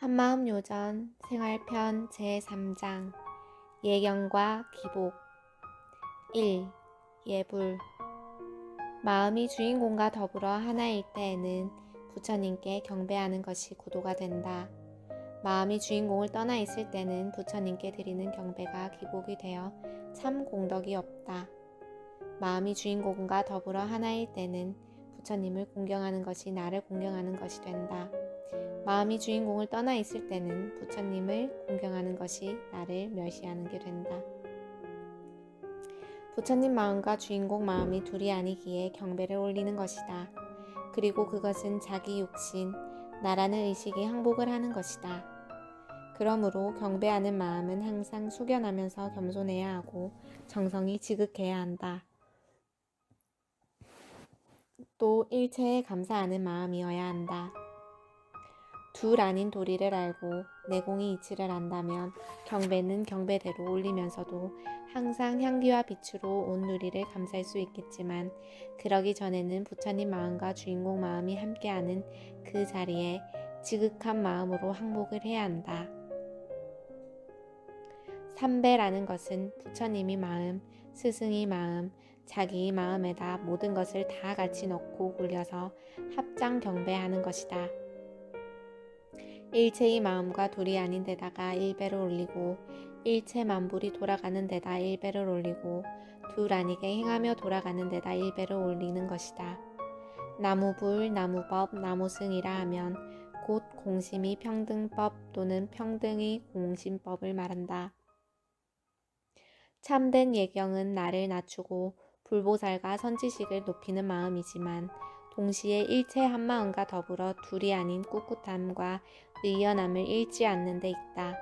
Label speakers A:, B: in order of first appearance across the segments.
A: 한마음 요전 생활편 제3장 예경과 기복 1. 예불 마음이 주인공과 더불어 하나일 때에는 부처님께 경배하는 것이 구도가 된다. 마음이 주인공을 떠나 있을 때는 부처님께 드리는 경배가 기복이 되어 참 공덕이 없다. 마음이 주인공과 더불어 하나일 때는 부처님을 공경하는 것이 나를 공경하는 것이 된다. 마음이 주인공을 떠나 있을 때는 부처님을 공경하는 것이 나를 멸시하는 게 된다. 부처님 마음과 주인공 마음이 둘이 아니기에 경배를 올리는 것이다. 그리고 그것은 자기 육신, 나라는 의식이 항복을 하는 것이다. 그러므로 경배하는 마음은 항상 숙연하면서 겸손해야 하고 정성이 지극해야 한다. 또 일체에 감사하는 마음이어야 한다. 둘 아닌 도리를 알고 내공이 이치를 안다면 경배는 경배대로 올리면서도 항상 향기와 빛으로 온 누리를 감쌀 수 있겠지만 그러기 전에는 부처님 마음과 주인공 마음이 함께하는 그 자리에 지극한 마음으로 항복을 해야 한다. 삼배라는 것은 부처님이 마음, 스승이 마음, 자기의 마음에다 모든 것을 다 같이 넣고 굴려서 합장 경배하는 것이다. 일체의 마음과 둘이 아닌 데다가 일배를 올리고 일체 만불이 돌아가는 데다 일배를 올리고 둘 아니게 행하며 돌아가는 데다 일배를 올리는 것이다. 나무불, 나무법, 나무승이라 하면 곧 공심이 평등법 또는 평등의 공심법을 말한다. 참된 예경은 나를 낮추고 불보살과 선지식을 높이는 마음이지만 동시에 일체 한 마음과 더불어 둘이 아닌 꿋꿋함과 의연함을 잃지 않는 데 있다.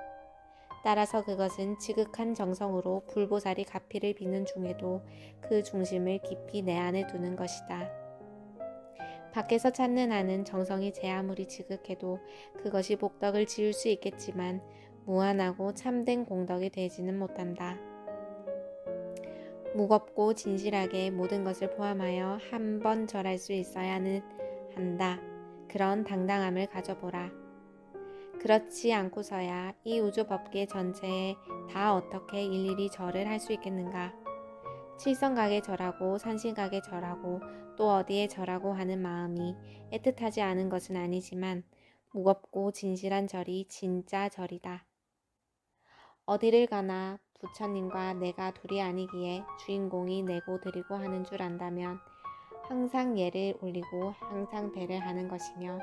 A: 따라서 그것은 지극한 정성으로 불보살이 가피를 비는 중에도 그 중심을 깊이 내 안에 두는 것이다. 밖에서 찾는 한은 정성이 제 아무리 지극해도 그것이 복덕을 지을 수 있겠지만 무한하고 참된 공덕이 되지는 못한다. 무겁고 진실하게 모든 것을 포함하여 한 번 절할 수 있어야는 한다. 그런 당당함을 가져보라. 그렇지 않고서야 이 우주 법계 전체에 다 어떻게 일일이 절을 할 수 있겠는가? 칠성각에 절하고 산신각에 절하고 또 어디에 절하고 하는 마음이 애틋하지 않은 것은 아니지만 무겁고 진실한 절이 진짜 절이다. 어디를 가나 부처님과 내가 둘이 아니기에 주인공이 내고 드리고 하는 줄 안다면 항상 예를 올리고 항상 배를 하는 것이며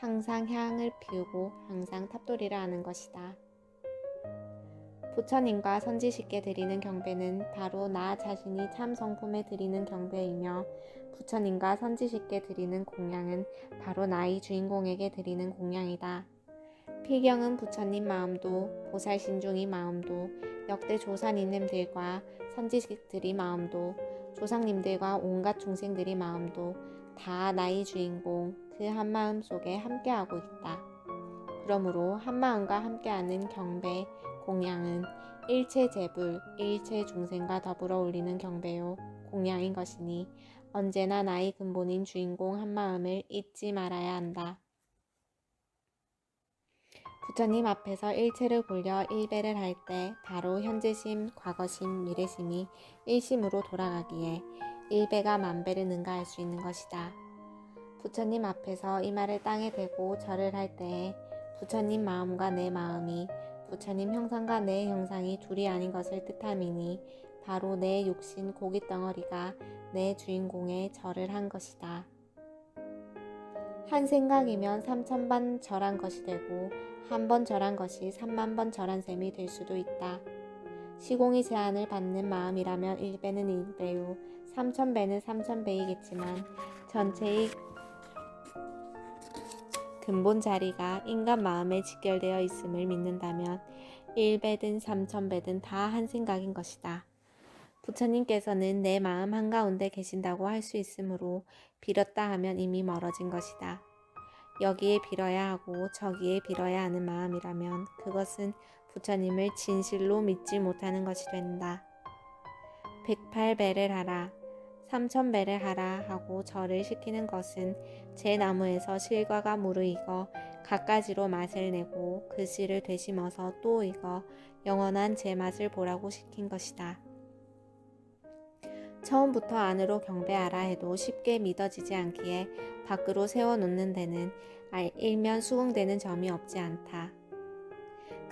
A: 항상 향을 피우고 항상 탑돌이를 하는 것이다. 부처님과 선지식께 드리는 경배는 바로 나 자신이 참 성품에 드리는 경배이며 부처님과 선지식께 드리는 공양은 바로 나의 주인공에게 드리는 공양이다. 필경은 부처님 마음도 보살 신중이 마음도 역대 조사님들과 선지식들이 마음도 조상님들과 온갖 중생들이 마음도 다 나의 주인공 그 한마음 속에 함께하고 있다. 그러므로 한마음과 함께하는 경배, 공양은 일체 제불, 일체 중생과 더불어 올리는 경배요, 공양인 것이니 언제나 나의 근본인 주인공 한마음을 잊지 말아야 한다. 부처님 앞에서 일체를 굴려 일배를 할 때 바로 현재심, 과거심, 미래심이 일심으로 돌아가기에 일배가 만배를 능가할 수 있는 것이다. 부처님 앞에서 이 말을 땅에 대고 절을 할 때에 부처님 마음과 내 마음이 부처님 형상과 내 형상이 둘이 아닌 것을 뜻함이니 바로 내 육신 고기 덩어리가 내 주인공의 절을 한 것이다. 한 생각이면 삼천번 절한 것이 되고 한 번 절한 것이 삼만 번 절한 셈이 될 수도 있다. 시공이 제한을 받는 마음이라면 1배는 1배요, 3천배는 3천배이겠지만 전체의 근본 자리가 인간 마음에 직결되어 있음을 믿는다면 1배든 3천배든 다 한 생각인 것이다. 부처님께서는 내 마음 한가운데 계신다고 할 수 있으므로 빌었다 하면 이미 멀어진 것이다. 여기에 빌어야 하고 저기에 빌어야 하는 마음이라면 그것은 부처님을 진실로 믿지 못하는 것이 된다. 108배를 하라, 3000배를 하라 하고 절을 시키는 것은 제 나무에서 실과가 무르익어 갖가지로 맛을 내고 그 씨를 되심어서 또 익어 영원한 제 맛을 보라고 시킨 것이다. 처음부터 안으로 경배하라 해도 쉽게 믿어지지 않기에 밖으로 세워놓는 데는 알- 일면 수긍되는 점이 없지 않다.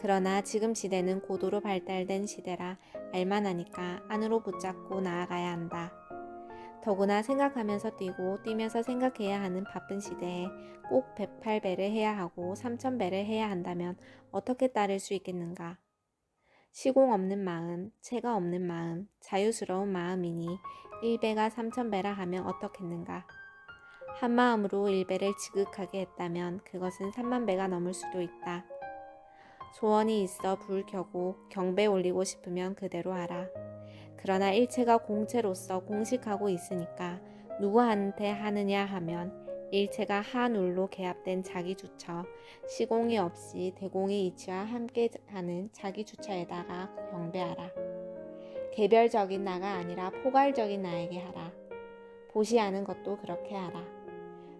A: 그러나 지금 시대는 고도로 발달된 시대라 알만하니까 안으로 붙잡고 나아가야 한다. 더구나 생각하면서 뛰고 뛰면서 생각해야 하는 바쁜 시대에 꼭 108배를 해야 하고 3000배를 해야 한다면 어떻게 따를 수 있겠는가? 시공 없는 마음, 체가 없는 마음, 자유스러운 마음이니 1배가 3000배라 하면 어떻겠는가? 한 마음으로 1배를 지극하게 했다면 그것은 3만 배가 넘을 수도 있다. 소원이 있어 불 켜고 경배 올리고 싶으면 그대로 하라. 그러나 일체가 공체로서 공식하고 있으니까 누구한테 하느냐 하면 일체가 한 울로 개합된 자기 주처, 시공이 없이 대공이 이치와 함께 하는 자기 주처에다가 경배하라. 개별적인 나가 아니라 포괄적인 나에게 하라. 보시하는 것도 그렇게 하라.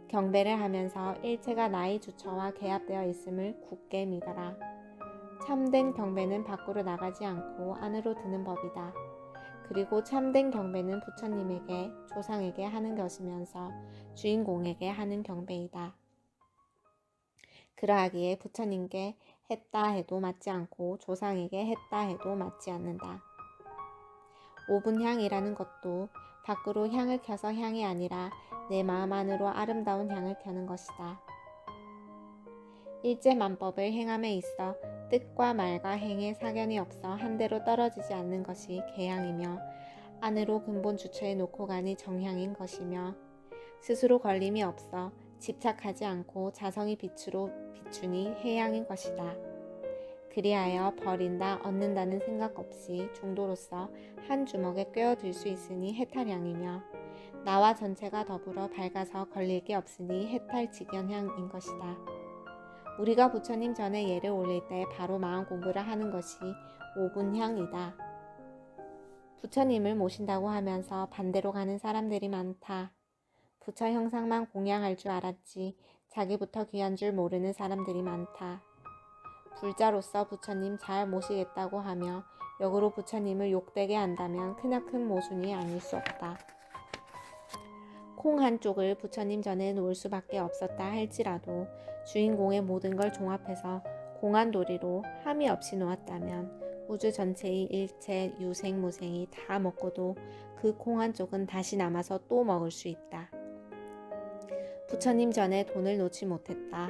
A: 경배를 하면서 일체가 나의 주처와 개합되어 있음을 굳게 믿어라. 참된 경배는 밖으로 나가지 않고 안으로 드는 법이다. 그리고 참된 경배는 부처님에게, 조상에게 하는 것이면서 주인공에게 하는 경배이다. 그러하기에 부처님께 했다 해도 맞지 않고 조상에게 했다 해도 맞지 않는다. 오분향이라는 것도 밖으로 향을 켜서 향이 아니라 내 마음 안으로 아름다운 향을 켜는 것이다. 일제만법을 행함에 있어 뜻과 말과 행에 사견이 없어 한대로 떨어지지 않는 것이 개향이며 안으로 근본 주처에 놓고 가니 정향인 것이며 스스로 걸림이 없어 집착하지 않고 자성이 빛으로 비추니 해양인 것이다. 그리하여 버린다 얻는다는 생각 없이 중도로서 한 주먹에 꿰어들 수 있으니 해탈향이며 나와 전체가 더불어 밝아서 걸릴 게 없으니 해탈 직연향인 것이다. 우리가 부처님 전에 예를 올릴 때 바로 마음 공부를 하는 것이 오분향이다. 부처님을 모신다고 하면서 반대로 가는 사람들이 많다. 부처 형상만 공양할 줄 알았지 자기부터 귀한 줄 모르는 사람들이 많다. 불자로서 부처님 잘 모시겠다고 하며 역으로 부처님을 욕되게 한다면 크나큰 모순이 아닐 수 없다. 콩 한쪽을 부처님 전에 놓을 수밖에 없었다 할지라도 주인공의 모든 걸 종합해서 공안도리로 함이 없이 놓았다면 우주 전체의 일체 유생 무생이 다 먹고도 그콩 한쪽은 다시 남아서 또 먹을 수 있다. 부처님 전에 돈을 놓지 못했다.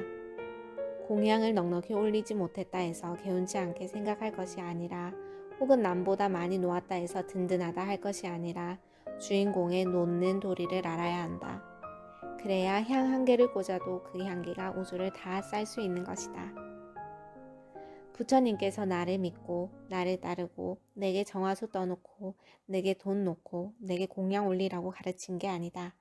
A: 공양을 넉넉히 올리지 못했다 해서 개운치 않게 생각할 것이 아니라 혹은 남보다 많이 놓았다 해서 든든하다 할 것이 아니라 주인공의 놓는 도리를 알아야 한다. 그래야 향 한 개를 꽂아도 그 향기가 우주를 다 쌀 수 있는 것이다. 부처님께서 나를 믿고 나를 따르고 내게 정화수 떠놓고 내게 돈 놓고 내게 공양 올리라고 가르친 게 아니다.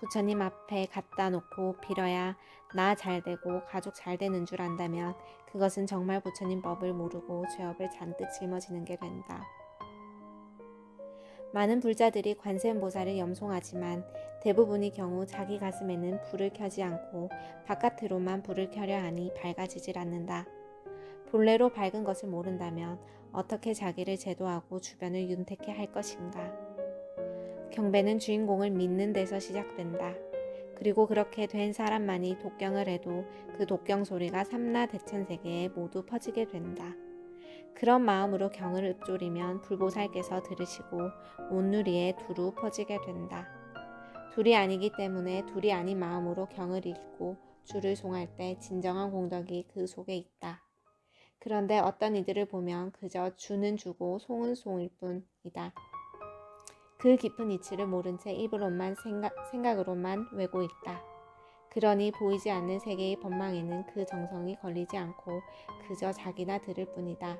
A: 부처님 앞에 갖다 놓고 빌어야 나 잘 되고 가족 잘 되는 줄 안다면 그것은 정말 부처님 법을 모르고 죄업을 잔뜩 짊어지는 게 된다. 많은 불자들이 관세음보살을 염송하지만 대부분의 경우 자기 가슴에는 불을 켜지 않고 바깥으로만 불을 켜려 하니 밝아지질 않는다. 본래로 밝은 것을 모른다면 어떻게 자기를 제도하고 주변을 윤택해 할 것인가? 경배는 주인공을 믿는 데서 시작된다. 그리고 그렇게 된 사람만이 독경을 해도 그 독경 소리가 삼라 대천 세계에 모두 퍼지게 된다. 그런 마음으로 경을 읊조리면 불보살께서 들으시고 온누리에 두루 퍼지게 된다. 둘이 아니기 때문에 둘이 아닌 마음으로 경을 읽고 줄을 송할 때 진정한 공덕이 그 속에 있다. 그런데 어떤 이들을 보면 그저 주는 주고 송은 송일 뿐이다. 그 깊은 이치를 모른 채 입으로만 생각, 생각으로만 외고 있다. 그러니 보이지 않는 세계의 법망에는 그 정성이 걸리지 않고 그저 자기나 들을 뿐이다.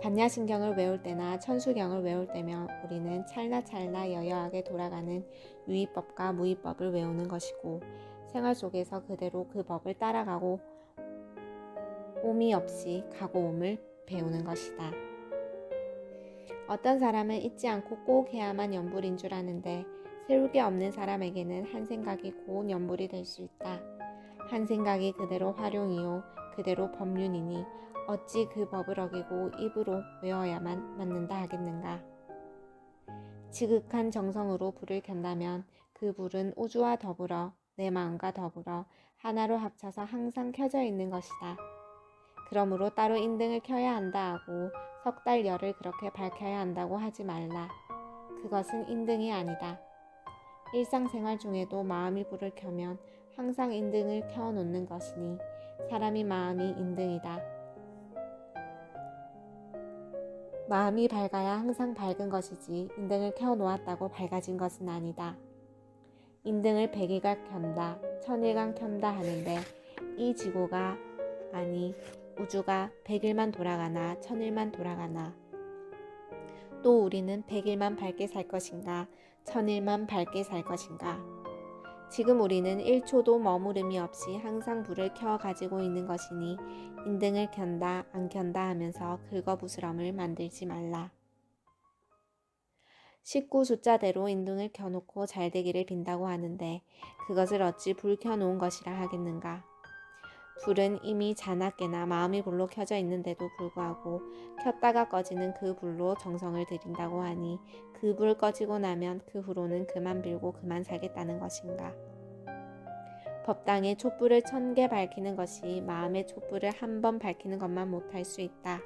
A: 반야신경을 외울 때나 천수경을 외울 때면 우리는 찰나찰나 여여하게 돌아가는 유의법과 무의법을 외우는 것이고 생활 속에서 그대로 그 법을 따라가고 오미 없이 가고옴을 배우는 것이다. 어떤 사람은 잊지 않고 꼭 해야만 연불인 줄 아는데 세울 게 없는 사람에게는 한 생각이 고운 연불이 될 수 있다. 한 생각이 그대로 활용이요 그대로 법륜이니 어찌 그 법을 어기고 입으로 외워야만 맞는다 하겠는가. 지극한 정성으로 불을 켠다면 그 불은 우주와 더불어 내 마음과 더불어 하나로 합쳐서 항상 켜져 있는 것이다. 그러므로 따로 인등을 켜야 한다 하고 석 달 열을 그렇게 밝혀야 한다고 하지 말라. 그것은 인등이 아니다. 일상생활 중에도 마음이 불을 켜면 항상 인등을 켜놓는 것이니 사람이 마음이 인등이다. 마음이 밝아야 항상 밝은 것이지 인등을 켜놓았다고 밝아진 것은 아니다. 인등을 백일간 켠다, 천일간 켠다 하는데 이 지구가 아니 우주가 백일만 돌아가나 천일만 돌아가나 또 우리는 백일만 밝게 살 것인가 천일만 밝게 살 것인가 지금 우리는 1초도 머무름이 없이 항상 불을 켜 가지고 있는 것이니 인등을 켠다 안 켠다 하면서 긁어부스럼을 만들지 말라. 식구 숫자대로 인등을 켜놓고 잘 되기를 빈다고 하는데 그것을 어찌 불 켜놓은 것이라 하겠는가. 불은 이미 자나깨나 마음이 불로 켜져 있는데도 불구하고 켰다가 꺼지는 그 불로 정성을 들인다고 하니 그 불 꺼지고 나면 그 후로는 그만 빌고 그만 살겠다는 것인가. 법당에 촛불을 천 개 밝히는 것이 마음의 촛불을 한 번 밝히는 것만 못할 수 있다.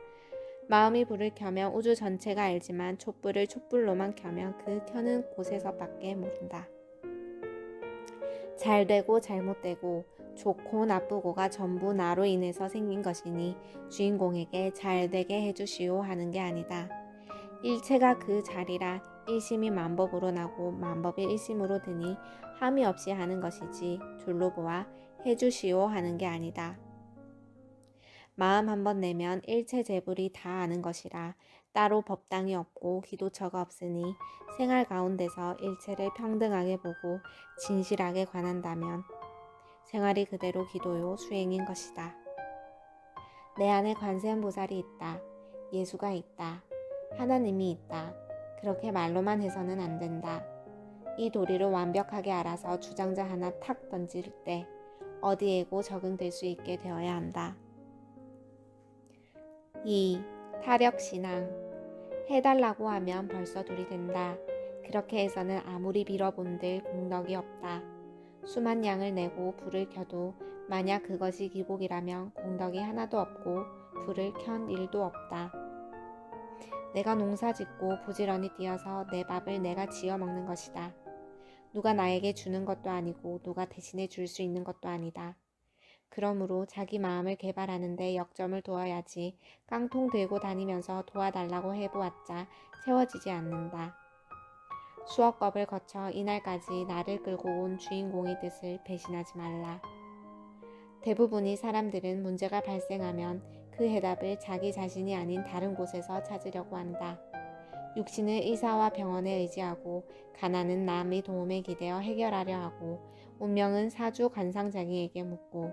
A: 마음이 불을 켜면 우주 전체가 알지만 촛불을 촛불로만 켜면 그 켜는 곳에서밖에 모른다. 잘 되고 잘못되고 좋고 나쁘고가 전부 나로 인해서 생긴 것이니 주인공에게 잘 되게 해주시오 하는 게 아니다. 일체가 그 자리라 일심이 만법으로 나고 만법이 일심으로 드니 함이 없이 하는 것이지 둘로 보아 해주시오 하는 게 아니다. 마음 한번 내면 일체 재불이 다 아는 것이라 따로 법당이 없고 기도처가 없으니 생활 가운데서 일체를 평등하게 보고 진실하게 관한다면 생활이 그대로 기도요 수행인 것이다. 내 안에 관세음 보살이 있다. 예수가 있다. 하나님이 있다. 그렇게 말로만 해서는 안 된다. 이 도리를 완벽하게 알아서 주장자 하나 탁 던질 때 어디에고 적응될 수 있게 되어야 한다. 2. 타력신앙 해달라고 하면 벌써 둘이 된다. 그렇게 해서는 아무리 빌어본들 공덕이 없다. 수만 양을 내고 불을 켜도 만약 그것이 기복이라면 공덕이 하나도 없고 불을 켠 일도 없다. 내가 농사 짓고 부지런히 뛰어서 내 밥을 내가 지어 먹는 것이다. 누가 나에게 주는 것도 아니고 누가 대신해 줄 수 있는 것도 아니다. 그러므로 자기 마음을 개발하는데 역점을 두어야지 깡통 들고 다니면서 도와달라고 해보았자 채워지지 않는다. 수억 겁을 거쳐 이날까지 나를 끌고 온 주인공의 뜻을 배신하지 말라. 대부분의 사람들은 문제가 발생하면 그 해답을 자기 자신이 아닌 다른 곳에서 찾으려고 한다. 육신은 의사와 병원에 의지하고 가난은 남의 도움에 기대어 해결하려 하고 운명은 사주 관상자기에게 묻고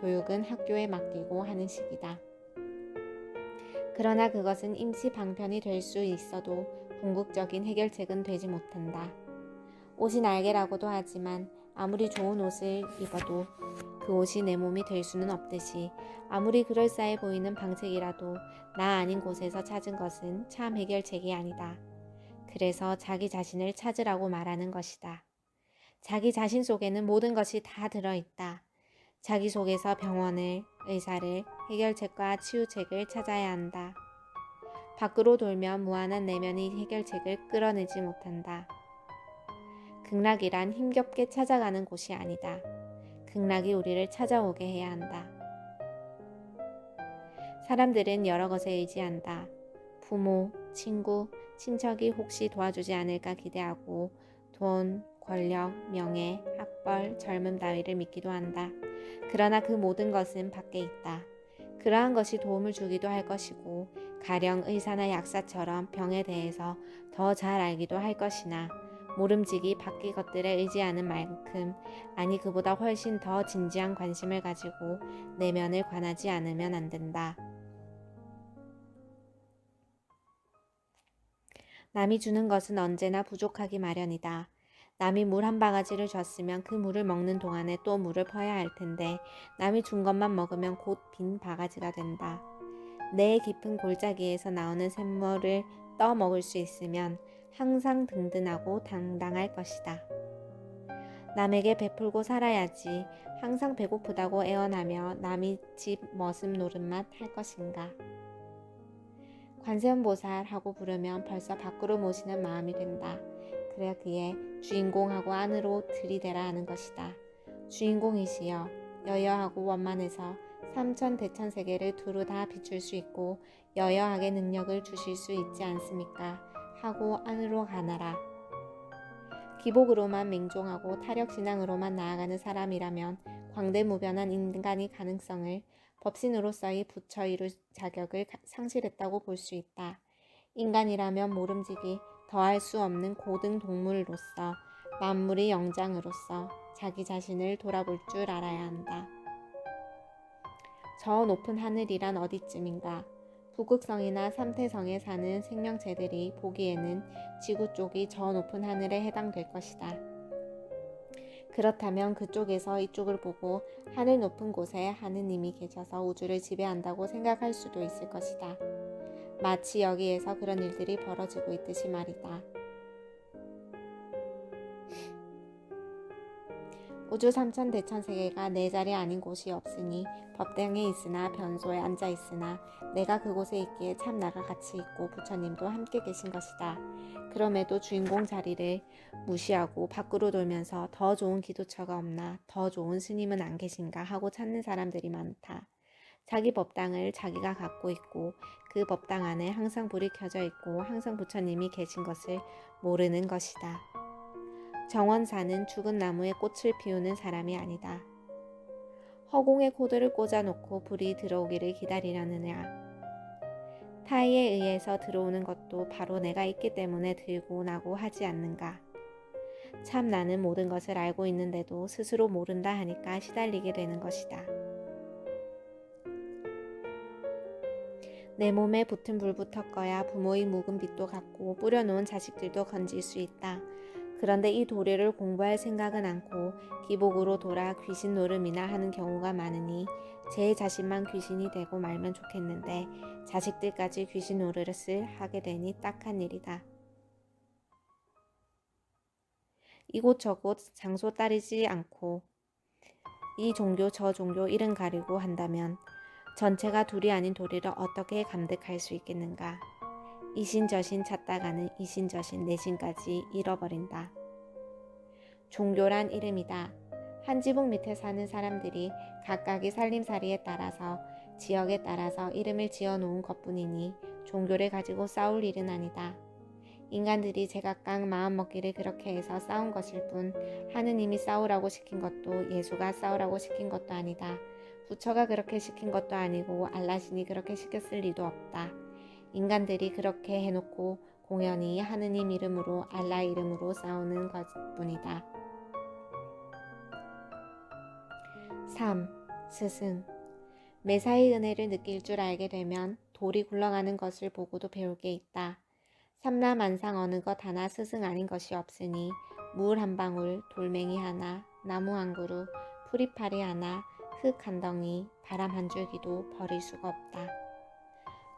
A: 교육은 학교에 맡기고 하는 식이다. 그러나 그것은 임시 방편이 될 수 있어도 궁극적인 해결책은 되지 못한다. 옷이 날개라고도 하지만 아무리 좋은 옷을 입어도 그 옷이 내 몸이 될 수는 없듯이 아무리 그럴싸해 보이는 방책이라도 나 아닌 곳에서 찾은 것은 참 해결책이 아니다. 그래서 자기 자신을 찾으라고 말하는 것이다. 자기 자신 속에는 모든 것이 다 들어있다. 자기 속에서 병원을, 의사를, 해결책과 치유책을 찾아야 한다. 밖으로 돌면 무한한 내면의 해결책을 끌어내지 못한다. 극락이란 힘겹게 찾아가는 곳이 아니다. 극락이 우리를 찾아오게 해야 한다. 사람들은 여러 것에 의지한다. 부모, 친구, 친척이 혹시 도와주지 않을까 기대하고 돈, 권력, 명예, 학벌, 젊음 따위를 믿기도 한다. 그러나 그 모든 것은 밖에 있다. 그러한 것이 도움을 주기도 할 것이고 가령 의사나 약사처럼 병에 대해서 더 잘 알기도 할 것이나 모름지기 밖의 것들에 의지하는 만큼 아니 그보다 훨씬 더 진지한 관심을 가지고 내면을 관하지 않으면 안 된다. 남이 주는 것은 언제나 부족하기 마련이다. 남이 물 한 바가지를 줬으면 그 물을 먹는 동안에 또 물을 퍼야 할 텐데 남이 준 것만 먹으면 곧 빈 바가지가 된다. 내 깊은 골짜기에서 나오는 샘물을 떠 먹을 수 있으면 항상 든든하고 당당할 것이다. 남에게 베풀고 살아야지 항상 배고프다고 애원하며 남이 집 머슴 노릇만 할 것인가. 관세음보살 하고 부르면 벌써 밖으로 모시는 마음이 된다. 그래야 그의 주인공하고 안으로 들이대라 하는 것이다. 주인공이시여 여여하고 원만해서 삼천 대천 세계를 두루 다 비출 수 있고 여여하게 능력을 주실 수 있지 않습니까? 하고 안으로 가나라. 기복으로만 맹종하고 타력신앙으로만 나아가는 사람이라면 광대무변한 인간의 가능성을 법신으로서의 부처 이룰 자격을 상실했다고 볼 수 있다. 인간이라면 모름지기 더할 수 없는 고등 동물로서 만물의 영장으로서 자기 자신을 돌아볼 줄 알아야 한다. 저 높은 하늘이란 어디쯤인가? 북극성이나 삼태성에 사는 생명체들이 보기에는 지구 쪽이 저 높은 하늘에 해당될 것이다. 그렇다면 그쪽에서 이쪽을 보고 하늘 높은 곳에 하느님이 계셔서 우주를 지배한다고 생각할 수도 있을 것이다. 마치 여기에서 그런 일들이 벌어지고 있듯이 말이다. 우주 삼천 대천 세계가 내 자리 아닌 곳이 없으니 법당에 있으나 변소에 앉아 있으나 내가 그곳에 있기에 참 나가 같이 있고 부처님도 함께 계신 것이다. 그럼에도 주인공 자리를 무시하고 밖으로 돌면서 더 좋은 기도처가 없나 더 좋은 스님은 안 계신가 하고 찾는 사람들이 많다. 자기 법당을 자기가 갖고 있고 그 법당 안에 항상 불이 켜져 있고 항상 부처님이 계신 것을 모르는 것이다. 정원사는 죽은 나무에 꽃을 피우는 사람이 아니다. 허공에 코드를 꽂아놓고 불이 들어오기를 기다리려느냐. 타의에 의해서 들어오는 것도 바로 내가 있기 때문에 들고 나고 하지 않는가. 참 나는 모든 것을 알고 있는데도 스스로 모른다 하니까 시달리게 되는 것이다. 내 몸에 붙은 불부터 꺼야 부모의 묵은 빚도 갚고 뿌려놓은 자식들도 건질 수 있다. 그런데 이 도리를 공부할 생각은 않고 기복으로 돌아 귀신 노름이나 하는 경우가 많으니 제 자신만 귀신이 되고 말면 좋겠는데 자식들까지 귀신 노릇을 하게 되니 딱한 일이다. 이곳저곳 장소 따르지 않고 이 종교 저 종교 이름 가리고 한다면 전체가 둘이 아닌 도리를 어떻게 감득할 수 있겠는가? 이신저신 찾다가는 이신저신 내신까지 잃어버린다. 종교란 이름이다. 한 지붕 밑에 사는 사람들이 각각의 살림살이에 따라서 지역에 따라서 이름을 지어 놓은 것뿐이니 종교를 가지고 싸울 일은 아니다. 인간들이 제각각 마음 먹기를 그렇게 해서 싸운 것일 뿐 하느님이 싸우라고 시킨 것도 예수가 싸우라고 시킨 것도 아니다. 부처가 그렇게 시킨 것도 아니고 알라신이 그렇게 시켰을 리도 없다. 인간들이 그렇게 해놓고 공연히 하느님 이름으로 알라 이름으로 싸우는 것뿐이다. 3. 스승 매사의 은혜를 느낄 줄 알게 되면 돌이 굴러가는 것을 보고도 배울 게 있다. 삼라만상 어느 것 하나 스승 아닌 것이 없으니 물 한 방울, 돌멩이 하나, 나무 한 그루, 풀이파리 하나, 흙 한 덩이, 바람 한 줄기도 버릴 수가 없다.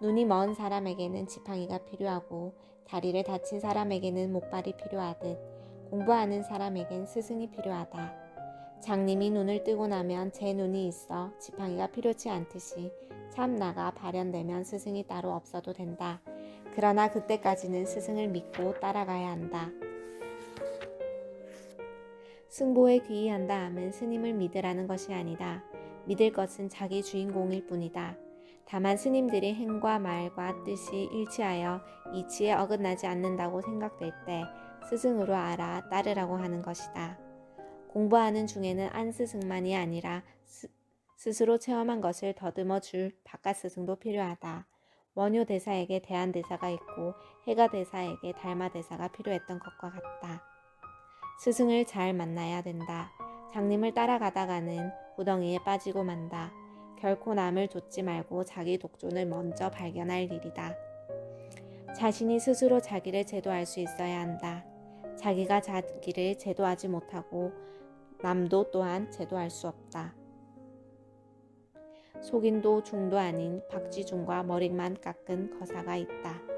A: 눈이 먼 사람에게는 지팡이가 필요하고 다리를 다친 사람에게는 목발이 필요하듯 공부하는 사람에겐 스승이 필요하다. 장님이 눈을 뜨고 나면 제 눈이 있어 지팡이가 필요치 않듯이 참 나가 발현되면 스승이 따로 없어도 된다. 그러나 그때까지는 스승을 믿고 따라가야 한다. 승보에 귀의한다 함은 스님을 믿으라는 것이 아니다. 믿을 것은 자기 주인공일 뿐이다. 다만 스님들이 행과 말과 뜻이 일치하여 이치에 어긋나지 않는다고 생각될 때 스승으로 알아 따르라고 하는 것이다. 공부하는 중에는 안 스승만이 아니라 스, 스스로 체험한 것을 더듬어 줄 바깥 스승도 필요하다. 원효 대사에게 대한 대사가 있고 해가 대사에게 달마 대사가 필요했던 것과 같다. 스승을 잘 만나야 된다. 장님을 따라가다가는 구덩이에 빠지고 만다. 결코 남을 좇지 말고 자기 독존을 먼저 발견할 일이다. 자신이 스스로 자기를 제도할 수 있어야 한다. 자기가 자기를 제도하지 못하고 남도 또한 제도할 수 없다. 속인도 중도 아닌 박쥐중과 머리만 깎은 거사가 있다.